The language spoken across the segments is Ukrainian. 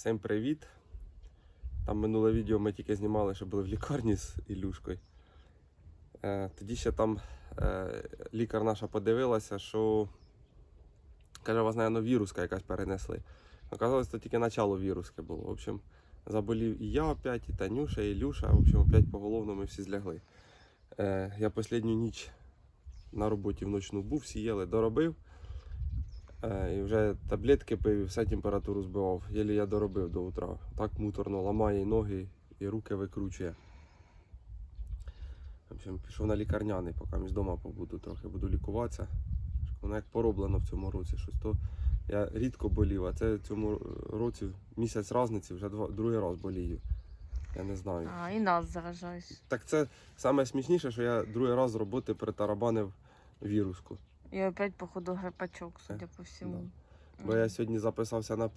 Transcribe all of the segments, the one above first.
Всім привіт. Там минуле відео ми тільки знімали, що були в лікарні з Ілюшкою. Е, тоді ще там е, лікар наша подивилася, що каже, у вас, мабуть, віруска якась перенесли. Оказалось, то тільки начало віруски було. В общем, заболів і я опять, і Танюша, і Ілюша. В общем, опять поголовно ми всі злягли. Е, я останню ніч на роботі вночну був, сіяли, доробив. Е, І вже таблетки пив, і все температуру збивав. Єлі я доробив до утра. Так муторно ламає і ноги, і руки викручує. В общем, пішов на лікарняний, поки між вдома побуду трохи, буду лікуватися. Воно як пороблено в цьому році. Щось то я рідко болів, а це в цьому році місяць разниці вже два, другий раз болію. Я не знаю. А, і нас заражають. Так це саме смішніше, що я другий раз з роботи притарабанив віруску. І опять, походу, грипачок, судя по всьому. Бо я сьогодні записався на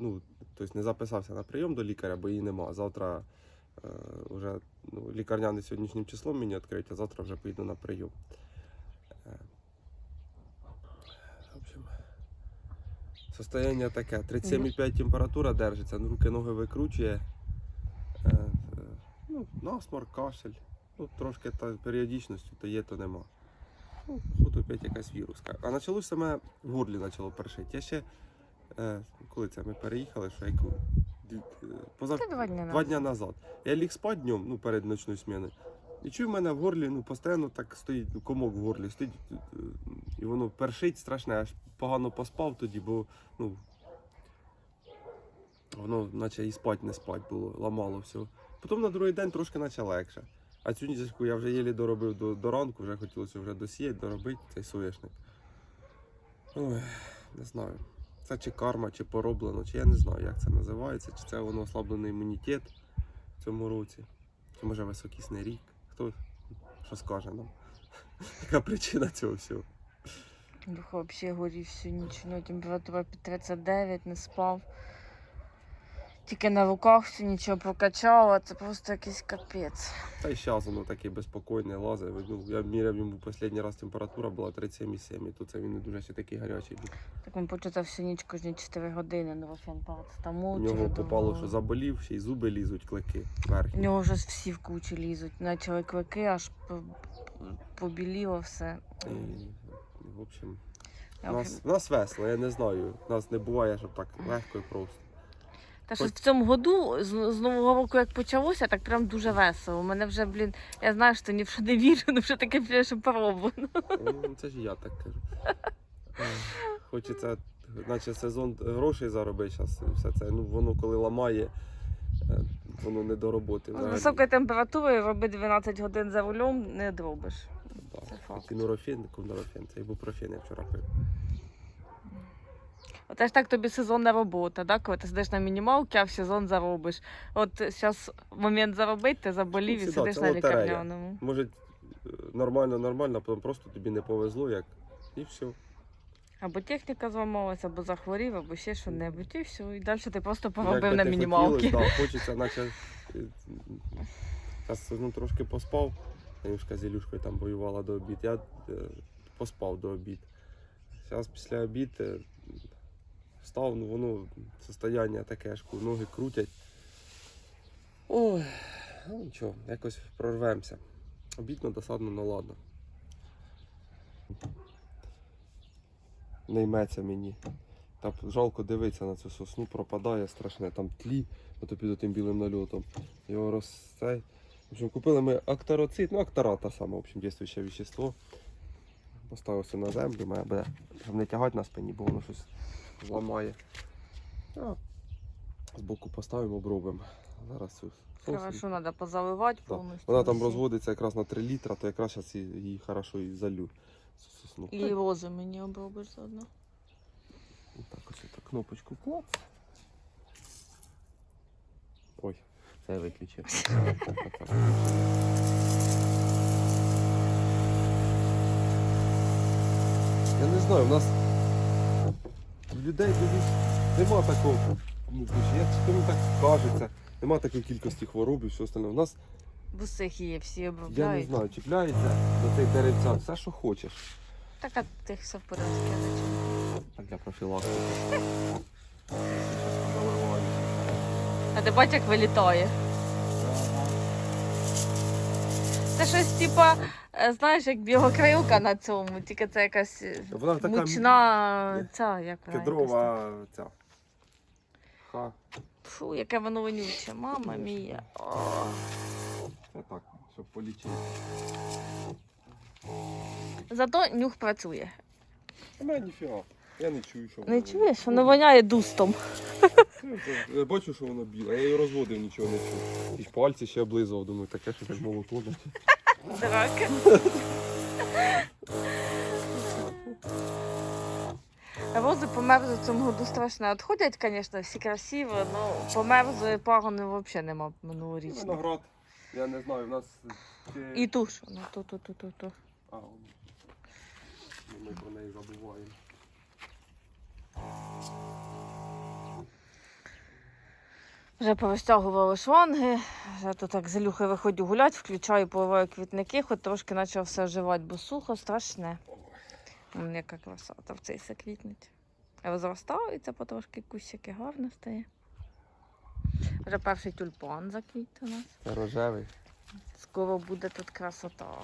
ну, тобто не записався на прийом до лікаря, бо її нема. Завтра е, вже ну, лікарняний сьогоднішнім числом мені відкриють, а завтра вже поїду на прийом. Е, в общем, состояние таке. 37,5 температура держиться, ну, руки ноги викручує. Е, е, ну, насморк, кашель. Ну, трошки та періодичності то є, то нема. Ну, походу, опять якась віруска. А почалося саме в горлі почало першити. Я ще, е, коли це ми переїхали, що дві- е, позав... Та два дні два дня назад. Я ліг спати днем, ну, перед ночною зміною. І чую, в мене в горлі ну, постійно так стоїть ну, комок в горлі, стоїть, е, і воно першить страшне, аж погано поспав тоді, бо ну, воно наче і спать не спать було, ламало все. Потім на другий день трошки наче легше. А цю нічку я вже єлі доробив до, до ранку, вже хотілося вже досіяти, доробити цей соєшник. Ой, не знаю. Це чи карма, чи пороблено, чи я не знаю, як це називається, чи це воно ослаблений імунітет в цьому році, чи може високісний рік. Хто що скаже нам? Яка причина цього всього? Дух взагалі горів всю ніч. Ну, температура під 39, не спав. Тільки на руках все нічого прокачала, це просто якийсь капець. Та й зараз воно таке безпокійне лазить. Ну, я міряв йому останній раз температура була 37,7, і тут це він не дуже ще такий гарячий був. Так він почав всю ніч кожні 4 години на Там У нього попало, що заболів, ще й зуби лізуть, клики У нього вже всі в кучі лізуть. Почали клики, аж побіліло все. І, в общем, в нас, общем, нас весело, я не знаю. Нас не буває, щоб так легко і просто. Та що в цьому году з, з нового року як почалося, так прям дуже весело. У мене вже, блін, я знаю, що ні в що не вірю, але вже таке що пороблено. Ну, це ж я так кажу. Е, Хочеться, наче сезон грошей заробити зараз. Все це. Ну, воно коли ламає, е, воно не до роботи. З високою температурою роби 12 годин за рулем не зробиш. Да. це факт. І нурофен, нурофен, це ібупрофен я вчора пив. Оце ж так тобі сезонна робота, да? коли ти сидиш на мінімалці, а в сезон заробиш. От зараз момент заробити, ти заболів і Ну, сидиш це на лотерея. лікарняному. Може, е, нормально, нормально, а потім просто тобі не повезло, як. І все. Або техніка зламалася, або захворів, або ще що-небудь. І все. І далі ти просто поробив на мінімалці. Да, хочеться, наче. Зараз ну, трошки поспав. Танюшка з Ілюшкою там воювала до обід. Я е, поспав до обід. Зараз після обід е, встав, ну воно состояння таке ж, ноги крутять. Ой, ну нічого, якось прорвемося. Обідно, досадно, ну ладно. Не йметься мені. Так жалко дивитися на цю сосну, пропадає страшне, там тлі, ото під тим білим нальотом. Його розцей. В общем, купили ми актароцит, ну актара та сама, в общем, дійствуюче вещество. Поставився на землю, має буде, не тягати на спині, бо воно щось зламає. А, збоку поставимо, обробимо. Зараз цю. Хорошо, треба позаливати повністю. Вона там розводиться якраз на 3 літра, то якраз зараз її хорошо і залю. сосну. І рози мені обробиш заодно. Так, ось так кнопочку клац. Ой, це я виключив. Я не знаю, у нас людей дивлюсь, нема такого. Ну, як мені так кажеться, нема такої кількості хвороб і все остальне. У нас, В усіх є, всі я не обробляють. знаю, чіпляється до цих деревця, все, що хочеш. Так, а тих все в порядку. я зачем? Так для профілактики. А ти бачиш, як вилітає. Це щось типа, знаєш, як білокрилка на цьому, тільки це якась е, Вона така мучна ця, як вона якась кедрова ця. Ха. Фу, яке воно вонюче, мама мія. О. Це так, щоб полічити. Зато нюх працює. У мене ніфіга. Я не чую, що Не чуєш, воно воняє дустом. Я бачу, що воно біле, я її розводив, нічого не чую. І пальці ще облизував, думаю, таке, що так молоко. Наче. Рози померзли в цьому году страшно. Отходять, звісно, всі красиво, але померзли пагони взагалі нема минулорічних. Виноград. Я не знаю, в нас. І ту ж, ну ту, ту, ту, ту, ту. А. Ну, Ми про неї забуваємо. Вже повистягували шланги, вже то так з Ілюхою виходжу гуляти, включаю, поливаю квітники, хоч трошки почав все оживати, бо сухо, страшне. Вон яка красота в цей все квітнуть. Розростаються потрошки кущики, гарно стає. Вже перший тюльпан заквіт у нас. Рожевий. Скоро буде тут красота.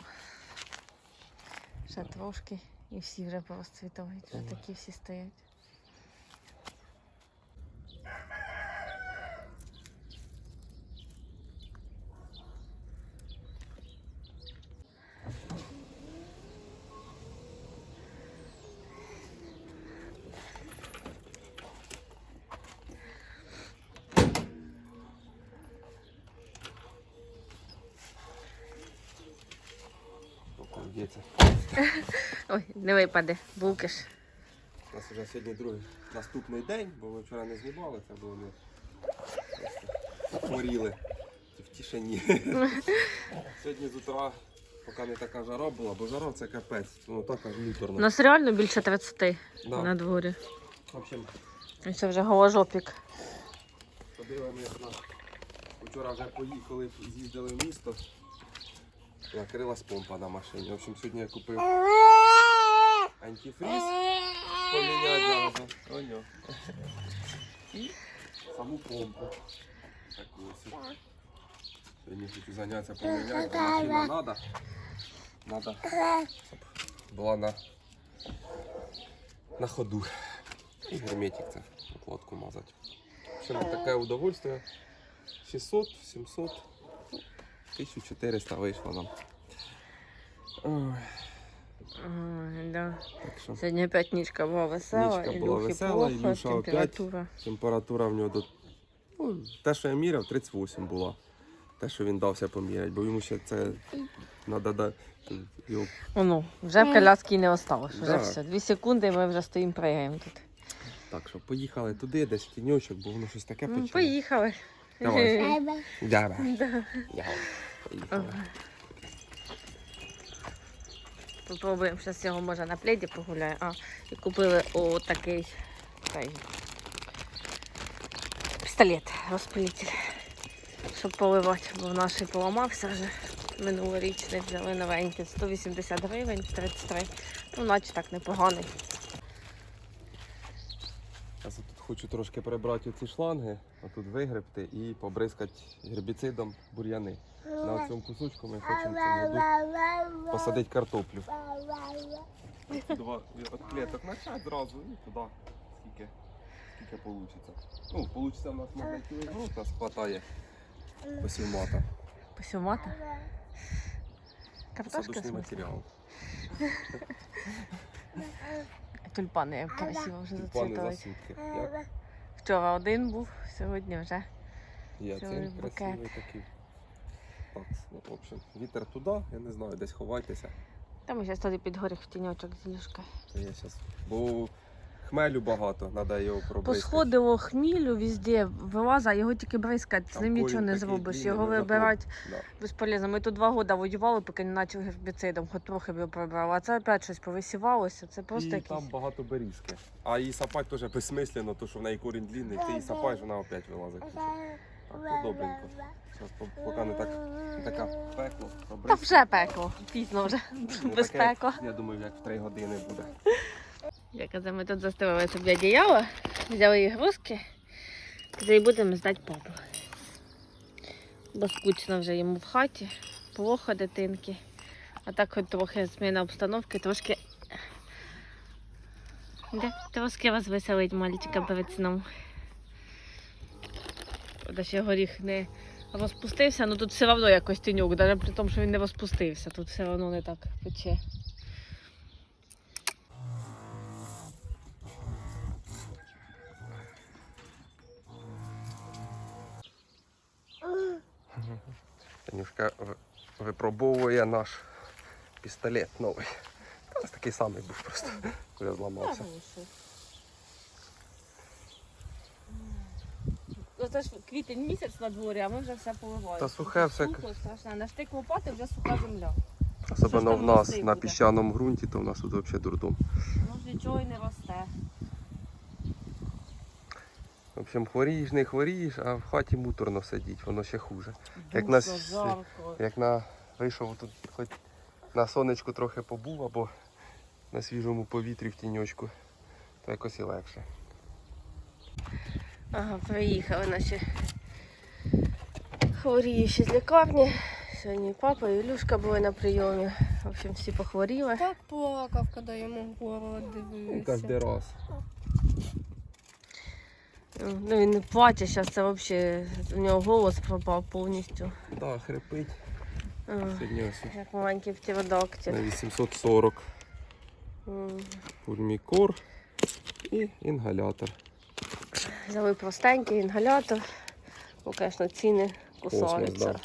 Ще трошки і всі вже порозцвітають, вже такі всі стоять. Ой, не випаде, булки ж. У нас вже сьогодні другий наступний день, бо ми вчора не знімали, це було ми просто хворіли в тишині. Сьогодні з утра, поки не така жара була, бо жара це капець, ну так аж У нас реально більше 30 Да. на дворі. В общем, Це вже голожопік. на... Вчора вже поїхали, з'їздили в місто. Накрилась помпа на машині. В общем, сьогодні я купив антифриз. Поміняти зараз. Оньо. І саму помпу. Таку ось. Сьогодні хочу зайнятися поміняти, бо машина надо. Надо, щоб була на, на ходу. І герметик це укладку мазати. В общем, таке удовольствие. 600, 700, ну, 1400 вийшло нам. Ой, Ой, да. так що Сьогодні опять нічка була весела, Нічка і була Ілюхи весела, плохо, Ілюша опять. температура. температура в нього до. Ну, те, що я міряв, 38 була. Те, що він дався поміряти, бо йому ще це треба да, його Ну, вже в коляски не осталось. Вже Да. все. Дві секунди і ми вже стоїмо пригаємо тут. Так що поїхали туди, десь в тіньочок, бо воно щось таке Ну, почало. Поїхали. Давай. Давай. Да. Давай. Поїхали. Попробуємо зараз його може на пледі погуляє. А, і купили отакий пістолет, розпилитель, щоб поливати, бо в нашій поламався вже минулорічний, взяли новенький, 180 гривень, 33. Ну, наче так непоганий. Я тут хочу трошки прибрати ці шланги, отут вигребти і побризкати гербіцидом бур'яни. На цьому кусочку ми хочемо цьому посадити картоплю. Два від клеток почати зразу і туди скільки, скільки вийде. Ну, вийде в нас може цілий год, нас хватає посівмата. Посюмати. Картошка Садочний матеріал. Тюльпани як красиво вже Тюльпани за зацвітають. сутки. Як Вчора один був, сьогодні вже. Я Цілий цей букет. красивий такий. Так, ну, в общем, вітер туди, я не знаю, десь ховайтеся. Там зараз тоді під горіх в тіньочок з Ілюшкою. Це я зараз. Бо хмелю багато, треба його пробити. Посходило хмілю везде, вилаза, його тільки бризкати, з ним нічого не зробиш. Його вибирати Да. безполезно. Ми тут два роки воювали, поки не почав гербіцидом, хоч трохи б прибрали. А це опять щось повисівалося, це просто і якийсь. там багато берізки. А її сапати теж безсмислено, тому що в неї корінь длинний, ти її сапаєш, вона опять вилазить. Так, ну добренько. Зараз поки не так не така пекло, Та вже пекло, пізно вже, Не без пекла. Я думаю, як в 3 години буде. Я казав, ми тут заставили собі одіяло, взяли ігрушки, тоді будемо здати папу. Бо скучно вже йому в хаті, плохо дитинки. А так хоч трохи зміна обстановки, трошки. Де? Трошки розвеселить мальчика перед сном. Правда, ще горіх не розпустився, ну тут все одно якось тіньок, навіть при тому, що він не розпустився, тут все одно не так пече. Танюшка випробовує наш пістолет новий. Та ось такий самий був просто. Вже зламався. Ну, це ж квітень місяць на дворі, а ми вже все поливаємо. Та сухе все. Сухо, страшно. На штик лопати вже суха земля. Особливо в нас на піщаному ґрунті, то в нас тут взагалі дурдом. Ну нічого й не росте. В общем, хворієш, не хворієш, а в хаті муторно сидіть, воно ще хуже. Як жарко. Як на вийшов тут хоч на сонечку трохи побув або на свіжому повітрі в тіньочку, то якось і легше. Ага, приїхали наші хворіючі з лікарні. Сьогодні папа, і Ілюшка були на прийомі. В общем, всі похворіли. Так плакав, коли йому горло дивився. раз. Ну він не плаче, зараз це взагалі у нього голос пропав повністю. Так, да, хрипить. Ось Як маленький птеродактиль. на 840 М. пульмікор і інгалятор. Взяли простенький інгалятор. Бо, звісно, ціни кусаються.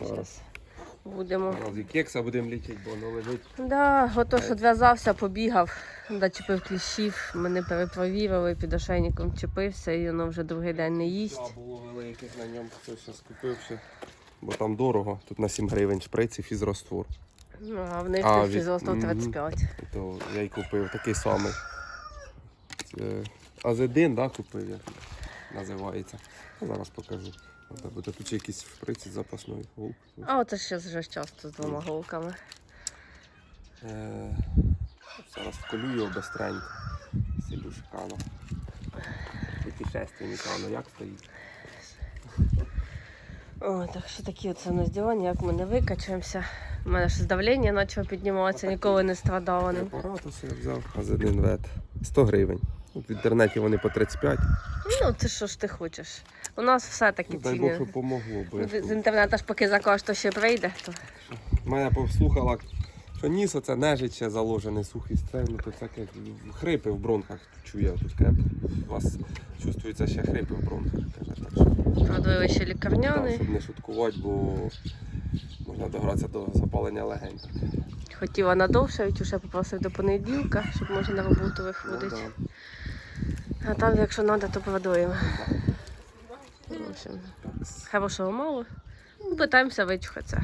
Зараз. Будемо. Зараз і кекса будемо лічити, бо воно лежить. Да, отож відв'язався, побігав, дочепив кліщів, мене перепровірили, під ошейником чепився і воно вже другий день не їсть. Було великих на ньому, це все скупив. Бо там дорого, тут на 7 гривень шприц і фізроствор. Ну, а в них А, від- мгм. 35. То я й купив такий самий. Це Азедин, да, купив я. Називається. Зараз покажу. Треба буде тут ще якийсь шприц із запасною. А от ще вже часто з двома голками. Е, Зараз вколю його бистренько. Селюшкано. Путешественника, воно як стоїть. О, так що такі оце у нас ділання, як ми не викачуємося. У мене ще давлення почало підніматися, ніколи не страдала ним. Ось я взяв. Азедин вет. 100 гривень. В інтернеті вони по 35. Ну, ти що ж ти хочеш? У нас все такі Ну, дай Бог, ціни. щоб помогло. Бо я З інтернету ж поки закаж, то ще прийде. То... Мене послухала, що ніс оце нежить ще заложений сухий стрель, ну то всяке хрипи в бронхах чує тут кеп. У вас чувствується ще хрипи в бронхах. Каже, так що Продали ще лікарняний. щоб не шуткувати, бо можна догратися до запалення легень. Хотіла надовше, вже попросив до понеділка, щоб можна на роботу Ну, виходити. да. А там, якщо треба, то продуємо. Ну, хорошого мало. Ну, Питаємося вичухатися.